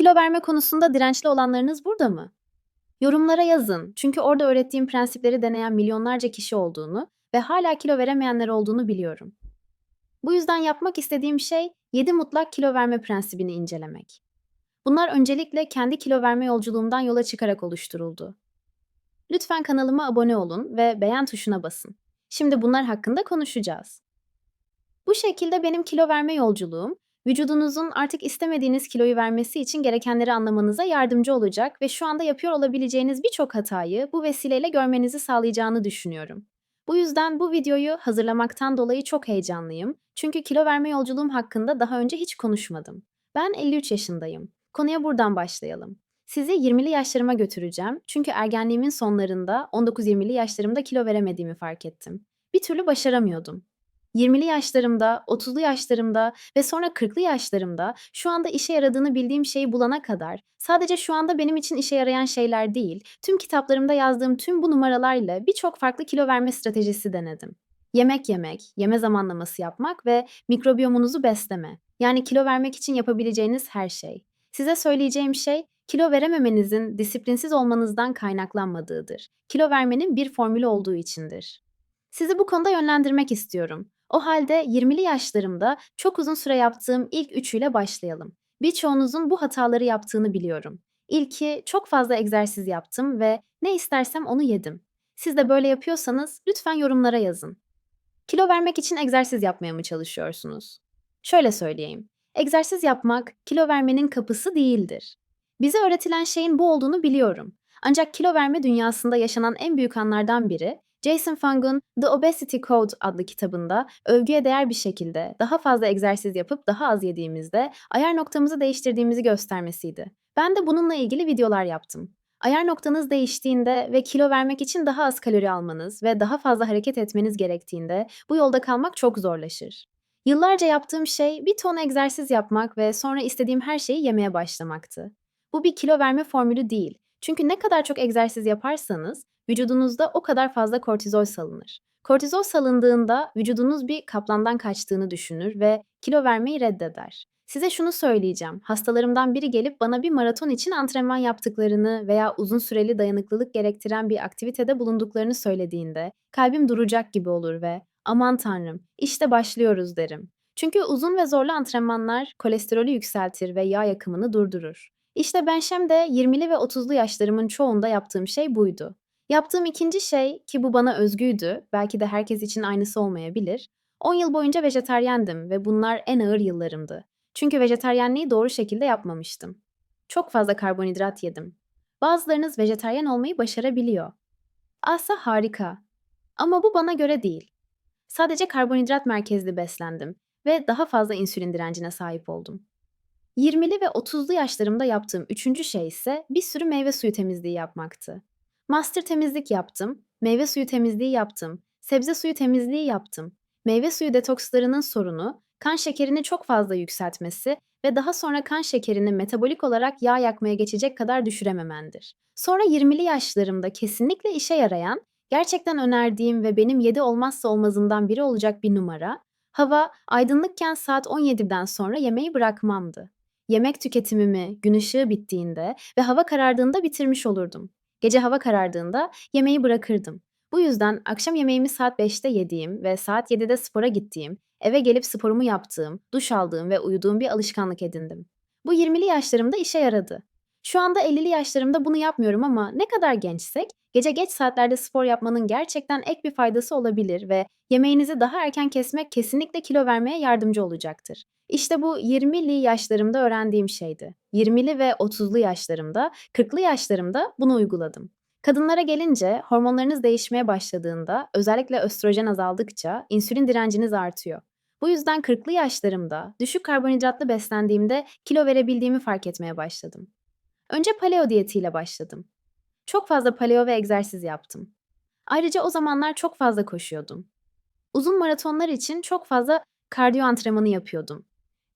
Kilo verme konusunda dirençli olanlarınız burada mı? Yorumlara yazın çünkü orada öğrettiğim prensipleri deneyen milyonlarca kişi olduğunu ve hala kilo veremeyenler olduğunu biliyorum. Bu yüzden yapmak istediğim şey 7 mutlak kilo verme prensibini incelemek. Bunlar öncelikle kendi kilo verme yolculuğumdan yola çıkarak oluşturuldu. Lütfen kanalıma abone olun ve beğen tuşuna basın. Şimdi bunlar hakkında konuşacağız. Bu şekilde benim kilo verme yolculuğum, vücudunuzun artık istemediğiniz kiloyu vermesi için gerekenleri anlamanıza yardımcı olacak ve şu anda yapıyor olabileceğiniz birçok hatayı bu vesileyle görmenizi sağlayacağını düşünüyorum. Bu yüzden bu videoyu hazırlamaktan dolayı çok heyecanlıyım. Çünkü kilo verme yolculuğum hakkında daha önce hiç konuşmadım. Ben 53 yaşındayım. Konuya buradan başlayalım. Sizi 20'li yaşlarıma götüreceğim. Çünkü ergenliğimin sonlarında 19-20'li yaşlarımda kilo veremediğimi fark ettim. Bir türlü başaramıyordum. 20'li yaşlarımda, 30'lu yaşlarımda ve sonra 40'lı yaşlarımda şu anda işe yaradığını bildiğim şeyi bulana kadar sadece şu anda benim için işe yarayan şeyler değil, tüm kitaplarımda yazdığım tüm bu numaralarla birçok farklı kilo verme stratejisi denedim. Yemek yemek, yeme zamanlaması yapmak ve mikrobiyomunuzu besleme. Yani kilo vermek için yapabileceğiniz her şey. Size söyleyeceğim şey kilo verememenizin disiplinsiz olmanızdan kaynaklanmadığıdır. Kilo vermenin bir formülü olduğu içindir. Sizi bu konuda yönlendirmek istiyorum. O halde 20'li yaşlarımda çok uzun süre yaptığım ilk üçüyle başlayalım. Birçoğunuzun bu hataları yaptığını biliyorum. İlki çok fazla egzersiz yaptım ve ne istersem onu yedim. Siz de böyle yapıyorsanız lütfen yorumlara yazın. Kilo vermek için egzersiz yapmaya mı çalışıyorsunuz? Şöyle söyleyeyim. Egzersiz yapmak kilo vermenin kapısı değildir. Bize öğretilen şeyin bu olduğunu biliyorum. Ancak kilo verme dünyasında yaşanan en büyük anlardan biri Jason Fung'un The Obesity Code adlı kitabında övgüye değer bir şekilde daha fazla egzersiz yapıp daha az yediğimizde ayar noktamızı değiştirdiğimizi göstermesiydi. Ben de bununla ilgili videolar yaptım. Ayar noktanız değiştiğinde ve kilo vermek için daha az kalori almanız ve daha fazla hareket etmeniz gerektiğinde bu yolda kalmak çok zorlaşır. Yıllarca yaptığım şey bir ton egzersiz yapmak ve sonra istediğim her şeyi yemeye başlamaktı. Bu bir kilo verme formülü değil. Çünkü ne kadar çok egzersiz yaparsanız vücudunuzda o kadar fazla kortizol salınır. Kortizol salındığında vücudunuz bir kaplandan kaçtığını düşünür ve kilo vermeyi reddeder. Size şunu söyleyeceğim. Hastalarımdan biri gelip bana bir maraton için antrenman yaptıklarını veya uzun süreli dayanıklılık gerektiren bir aktivitede bulunduklarını söylediğinde kalbim duracak gibi olur ve aman tanrım işte başlıyoruz derim. Çünkü uzun ve zorlu antrenmanlar kolesterolü yükseltir ve yağ yakımını durdurur. İşte ben şimdi 20'li ve 30'lu yaşlarımın çoğunda yaptığım şey buydu. Yaptığım ikinci şey ki bu bana özgüydü, belki de herkes için aynısı olmayabilir. 10 yıl boyunca vejeteryendim ve bunlar en ağır yıllarımdı. Çünkü vejeteryenliği doğru şekilde yapmamıştım. Çok fazla karbonhidrat yedim. Bazılarınız vejeteryen olmayı başarabiliyor. Asa harika. Ama bu bana göre değil. Sadece karbonhidrat merkezli beslendim ve daha fazla insülin direncine sahip oldum. 20'li ve 30'lu yaşlarımda yaptığım üçüncü şey ise bir sürü meyve suyu temizliği yapmaktı. Master temizlik yaptım, meyve suyu temizliği yaptım, sebze suyu temizliği yaptım. Meyve suyu detokslarının sorunu, kan şekerini çok fazla yükseltmesi ve daha sonra kan şekerini metabolik olarak yağ yakmaya geçecek kadar düşürememendir. Sonra 20'li yaşlarımda kesinlikle işe yarayan, gerçekten önerdiğim ve benim 7 olmazsa olmazından biri olacak bir numara, hava aydınlıkken saat 17'den sonra yemeği bırakmamdı. Yemek tüketimimi gün ışığı bittiğinde ve hava karardığında bitirmiş olurdum. Gece hava karardığında yemeği bırakırdım. Bu yüzden akşam yemeğimi saat 5'te yediğim ve saat 7'de spora gittiğim, eve gelip sporumu yaptığım, duş aldığım ve uyuduğum bir alışkanlık edindim. Bu 20'li yaşlarımda işe yaradı. Şu anda 50'li yaşlarımda bunu yapmıyorum ama ne kadar gençsek gece geç saatlerde spor yapmanın gerçekten ek bir faydası olabilir ve yemeğinizi daha erken kesmek kesinlikle kilo vermeye yardımcı olacaktır. İşte bu 20'li yaşlarımda öğrendiğim şeydi. 20'li ve 30'lu yaşlarımda, 40'lı yaşlarımda bunu uyguladım. Kadınlara gelince hormonlarınız değişmeye başladığında, özellikle östrojen azaldıkça insülin direnciniz artıyor. Bu yüzden 40'lı yaşlarımda düşük karbonhidratlı beslendiğimde kilo verebildiğimi fark etmeye başladım. Önce paleo diyetiyle başladım. Çok fazla paleo ve egzersiz yaptım. Ayrıca o zamanlar çok fazla koşuyordum. Uzun maratonlar için çok fazla kardiyo antrenmanı yapıyordum.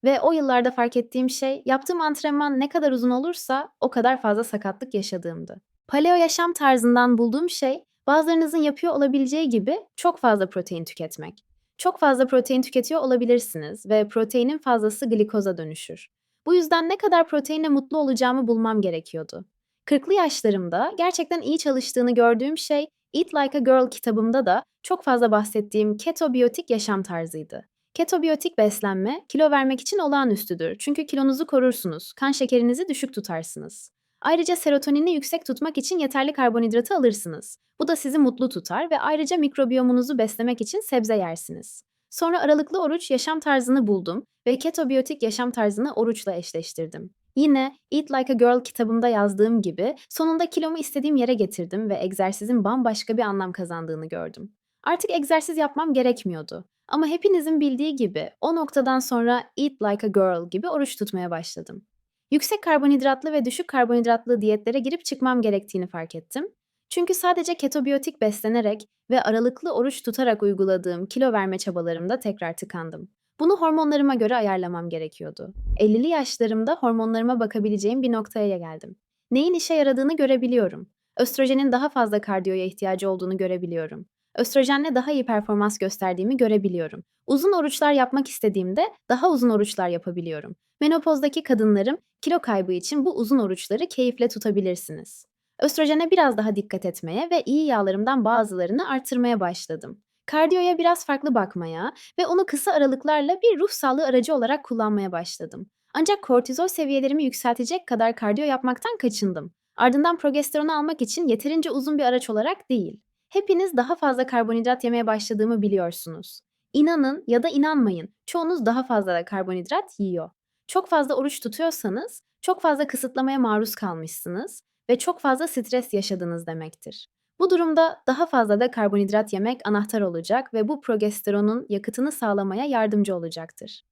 Ve o yıllarda fark ettiğim şey yaptığım antrenman ne kadar uzun olursa o kadar fazla sakatlık yaşadığımdı. Paleo yaşam tarzından bulduğum şey bazılarınızın yapıyor olabileceği gibi çok fazla protein tüketmek. Çok fazla protein tüketiyor olabilirsiniz ve proteinin fazlası glikoza dönüşür. Bu yüzden ne kadar proteinle mutlu olacağımı bulmam gerekiyordu. 40'lı yaşlarımda gerçekten iyi çalıştığını gördüğüm şey Eat Like a Girl kitabımda da çok fazla bahsettiğim ketobiyotik yaşam tarzıydı. Ketobiyotik beslenme kilo vermek için olağanüstüdür. Çünkü kilonuzu korursunuz, kan şekerinizi düşük tutarsınız. Ayrıca serotonini yüksek tutmak için yeterli karbonhidratı alırsınız. Bu da sizi mutlu tutar ve ayrıca mikrobiyomunuzu beslemek için sebze yersiniz. Sonra aralıklı oruç yaşam tarzını buldum ve ketobiyotik yaşam tarzını oruçla eşleştirdim. Yine Eat Like a Girl kitabımda yazdığım gibi sonunda kilomu istediğim yere getirdim ve egzersizin bambaşka bir anlam kazandığını gördüm. Artık egzersiz yapmam gerekmiyordu. Ama hepinizin bildiği gibi o noktadan sonra Eat Like a Girl gibi oruç tutmaya başladım. Yüksek karbonhidratlı ve düşük karbonhidratlı diyetlere girip çıkmam gerektiğini fark ettim. Çünkü sadece ketobiyotik beslenerek ve aralıklı oruç tutarak uyguladığım kilo verme çabalarımda tekrar tıkandım. Bunu hormonlarıma göre ayarlamam gerekiyordu. 50'li yaşlarımda hormonlarıma bakabileceğim bir noktaya geldim. Neyin işe yaradığını görebiliyorum. Östrojenin daha fazla kardiyoya ihtiyacı olduğunu görebiliyorum. Östrojenle daha iyi performans gösterdiğimi görebiliyorum. Uzun oruçlar yapmak istediğimde daha uzun oruçlar yapabiliyorum. Menopozdaki kadınlarım kilo kaybı için bu uzun oruçları keyifle tutabilirsiniz. Östrojene biraz daha dikkat etmeye ve iyi yağlarımdan bazılarını artırmaya başladım. Kardiyoya biraz farklı bakmaya ve onu kısa aralıklarla bir ruh sağlığı aracı olarak kullanmaya başladım. Ancak kortizol seviyelerimi yükseltecek kadar kardiyo yapmaktan kaçındım. Ardından progesteronu almak için yeterince uzun bir araç olarak değil. Hepiniz daha fazla karbonhidrat yemeye başladığımı biliyorsunuz. İnanın ya da inanmayın, çoğunuz daha fazla da karbonhidrat yiyor. Çok fazla oruç tutuyorsanız, çok fazla kısıtlamaya maruz kalmışsınız ve çok fazla stres yaşadınız demektir. Bu durumda daha fazla da karbonhidrat yemek anahtar olacak ve bu progesteronun yakıtını sağlamaya yardımcı olacaktır.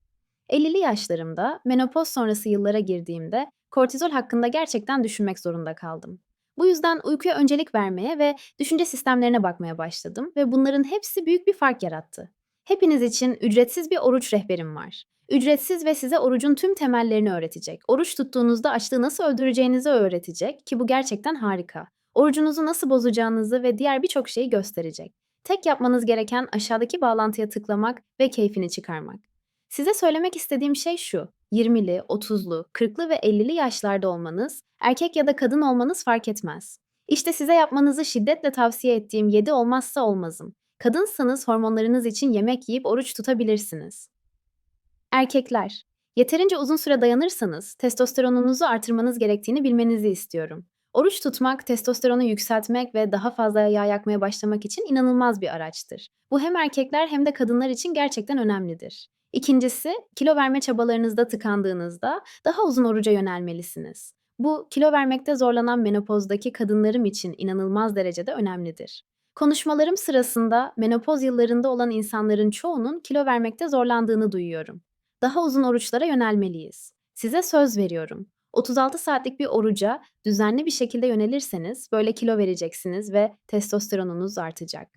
50'li yaşlarımda menopoz sonrası yıllara girdiğimde kortizol hakkında gerçekten düşünmek zorunda kaldım. Bu yüzden uykuya öncelik vermeye ve düşünce sistemlerine bakmaya başladım ve bunların hepsi büyük bir fark yarattı. Hepiniz için ücretsiz bir oruç rehberim var. Ücretsiz ve size orucun tüm temellerini öğretecek. Oruç tuttuğunuzda açlığı nasıl öldüreceğinizi öğretecek ki bu gerçekten harika. Orucunuzu nasıl bozacağınızı ve diğer birçok şeyi gösterecek. Tek yapmanız gereken aşağıdaki bağlantıya tıklamak ve keyfini çıkarmak. Size söylemek istediğim şey şu. 20'li, 30'lu, 40'lı ve 50'li yaşlarda olmanız, erkek ya da kadın olmanız fark etmez. İşte size yapmanızı şiddetle tavsiye ettiğim 7 olmazsa olmazım. Kadınsanız hormonlarınız için yemek yiyip oruç tutabilirsiniz. Erkekler, yeterince uzun süre dayanırsanız testosteronunuzu artırmanız gerektiğini bilmenizi istiyorum. Oruç tutmak, testosteronu yükseltmek ve daha fazla yağ yakmaya başlamak için inanılmaz bir araçtır. Bu hem erkekler hem de kadınlar için gerçekten önemlidir. İkincisi, kilo verme çabalarınızda tıkandığınızda daha uzun oruca yönelmelisiniz. Bu, kilo vermekte zorlanan menopozdaki kadınlarım için inanılmaz derecede önemlidir. Konuşmalarım sırasında menopoz yıllarında olan insanların çoğunun kilo vermekte zorlandığını duyuyorum. Daha uzun oruçlara yönelmeliyiz. Size söz veriyorum. 36 saatlik bir oruca düzenli bir şekilde yönelirseniz böyle kilo vereceksiniz ve testosteronunuz artacak.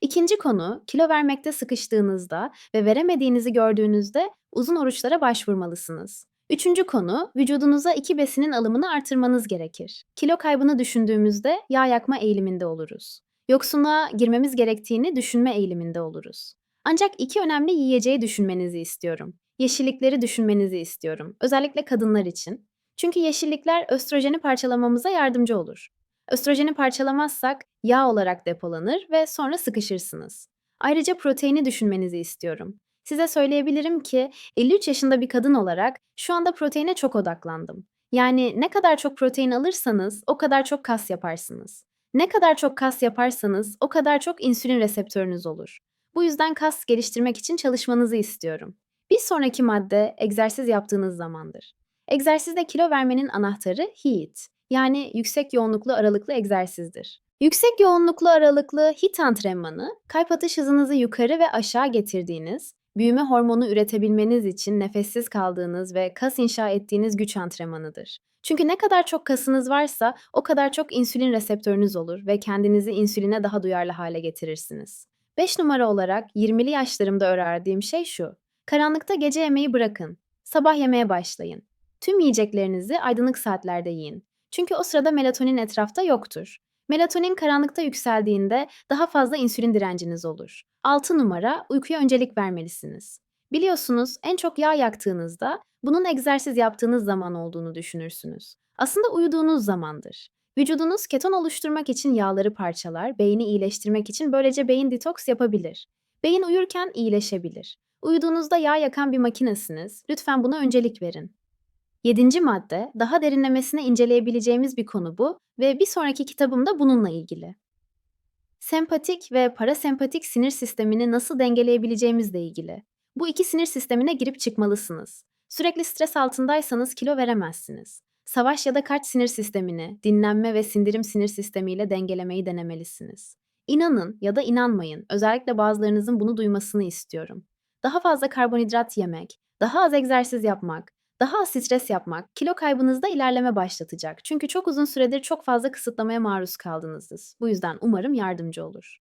İkinci konu, kilo vermekte sıkıştığınızda ve veremediğinizi gördüğünüzde uzun oruçlara başvurmalısınız. Üçüncü konu, vücudunuza iki besinin alımını artırmanız gerekir. Kilo kaybını düşündüğümüzde yağ yakma eğiliminde oluruz. Yoksunluğa girmemiz gerektiğini düşünme eğiliminde oluruz. Ancak iki önemli yiyeceği düşünmenizi istiyorum. Yeşillikleri düşünmenizi istiyorum. Özellikle kadınlar için. Çünkü yeşillikler östrojeni parçalamamıza yardımcı olur. Östrojeni parçalamazsak yağ olarak depolanır ve sonra sıkışırsınız. Ayrıca proteini düşünmenizi istiyorum. Size söyleyebilirim ki 53 yaşında bir kadın olarak şu anda proteine çok odaklandım. Yani ne kadar çok protein alırsanız o kadar çok kas yaparsınız. Ne kadar çok kas yaparsanız o kadar çok insülin reseptörünüz olur. Bu yüzden kas geliştirmek için çalışmanızı istiyorum. Sonraki madde egzersiz yaptığınız zamandır. Egzersizde kilo vermenin anahtarı HEAT yani yüksek yoğunluklu aralıklı egzersizdir. Yüksek yoğunluklu aralıklı HIIT antrenmanı, kalp atış hızınızı yukarı ve aşağı getirdiğiniz, büyüme hormonu üretebilmeniz için nefessiz kaldığınız ve kas inşa ettiğiniz güç antrenmanıdır. Çünkü ne kadar çok kasınız varsa o kadar çok insülin reseptörünüz olur ve kendinizi insüline daha duyarlı hale getirirsiniz. 5 numara olarak 20'li yaşlarımda öğrendiğim şey şu. Karanlıkta gece yemeği bırakın. Sabah yemeye başlayın. Tüm yiyeceklerinizi aydınlık saatlerde yiyin. Çünkü o sırada melatonin etrafta yoktur. Melatonin karanlıkta yükseldiğinde daha fazla insülin direnciniz olur. 6 numara uykuya öncelik vermelisiniz. Biliyorsunuz en çok yağ yaktığınızda Bunun egzersiz yaptığınız zaman olduğunu düşünürsünüz. Aslında uyuduğunuz zamandır. Vücudunuz keton oluşturmak için yağları parçalar, beyni iyileştirmek için böylece beyin detoks yapabilir. Beyin uyurken iyileşebilir. Uyuduğunuzda yağ yakan bir makinesiniz. Lütfen buna öncelik verin. Yedinci madde, daha derinlemesine inceleyebileceğimiz bir konu bu ve bir sonraki kitabım da bununla ilgili. Sempatik ve parasempatik sinir sistemini nasıl dengeleyebileceğimizle ilgili. Bu iki sinir sistemine girip çıkmalısınız. Sürekli stres altındaysanız kilo veremezsiniz. Savaş ya da kaç sinir sistemini, dinlenme ve sindirim sinir sistemiyle dengelemeyi denemelisiniz. İnanın ya da inanmayın, özellikle bazılarınızın bunu duymasını istiyorum. Daha fazla karbonhidrat yemek, daha az egzersiz yapmak, daha az stres yapmak kilo kaybınızda ilerleme başlatacak. Çünkü çok uzun süredir çok fazla kısıtlamaya maruz kaldınız. Bu yüzden umarım yardımcı olur.